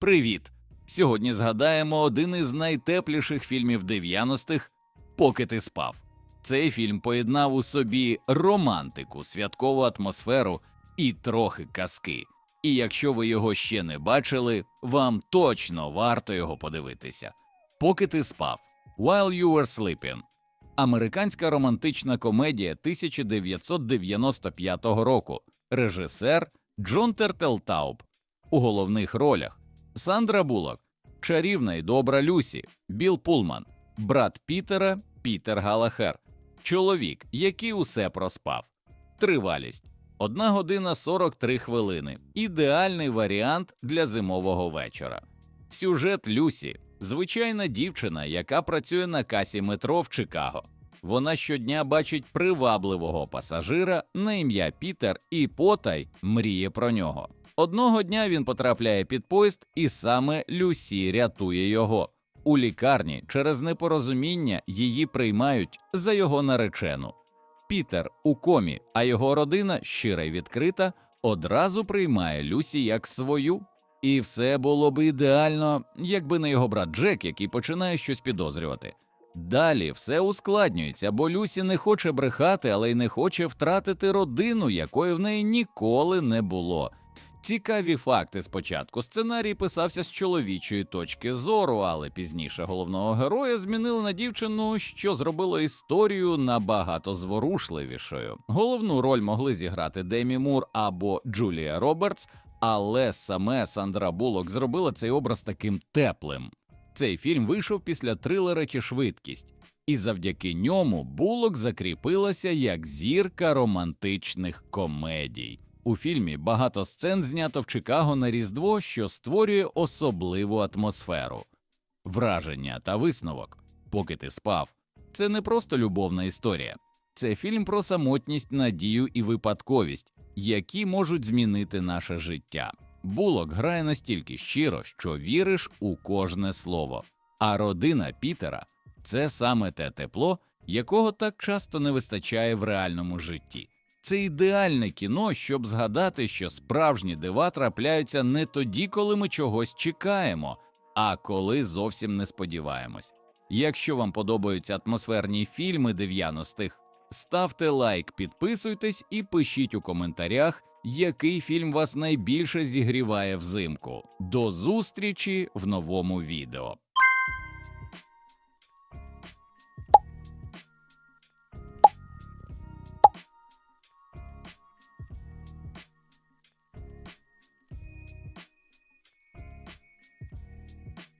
Привіт! Сьогодні згадаємо один із найтепліших фільмів 90-х Поки ти спав. Цей фільм поєднав у собі романтику, святкову атмосферу і трохи казки. І якщо ви його ще не бачили, вам точно варто його подивитися. Поки ти спав. While You Were Sleeping. Американська романтична комедія 1995 року. Режисер Джон Тертелтауб. У головних ролях Сандра Булок, чарівна і добра Люсі, Біл Пулман, брат Пітера Пітер Галахер, чоловік, який усе проспав. Тривалість 1 година 43 хвилини. Ідеальний варіант для зимового вечора. Сюжет Люсі звичайна дівчина, яка працює на касі метро в Чикаго. Вона щодня бачить привабливого пасажира на ім'я Пітер і потай мріє про нього. Одного дня він потрапляє під поїзд, і саме Люсі рятує його. У лікарні через непорозуміння її приймають за його наречену. Пітер у комі, а його родина, щира й відкрита, одразу приймає Люсі як свою. І все було б ідеально, якби не його брат Джек, який починає щось підозрювати. Далі все ускладнюється, бо Люсі не хоче брехати, але й не хоче втратити родину, якої в неї ніколи не було. Цікаві факти спочатку. Сценарій писався з чоловічої точки зору, але пізніше головного героя змінили на дівчину, що зробило історію набагато зворушливішою. Головну роль могли зіграти Демі Мур або Джулія Робертс, але саме Сандра Булок зробила цей образ таким теплим. Цей фільм вийшов після трилера «Чи швидкість, і завдяки ньому Булок закріпилася як зірка романтичних комедій. У фільмі багато сцен знято в Чикаго на Різдво, що створює особливу атмосферу. Враження та висновок, поки ти спав. Це не просто любовна історія, це фільм про самотність, надію і випадковість, які можуть змінити наше життя. Булок грає настільки щиро, що віриш у кожне слово. А родина Пітера це саме те тепло, якого так часто не вистачає в реальному житті. Це ідеальне кіно, щоб згадати, що справжні дива трапляються не тоді, коли ми чогось чекаємо, а коли зовсім не сподіваємось. Якщо вам подобаються атмосферні фільми 90-х, ставте лайк, підписуйтесь і пишіть у коментарях, який фільм вас найбільше зігріває взимку. До зустрічі в новому відео.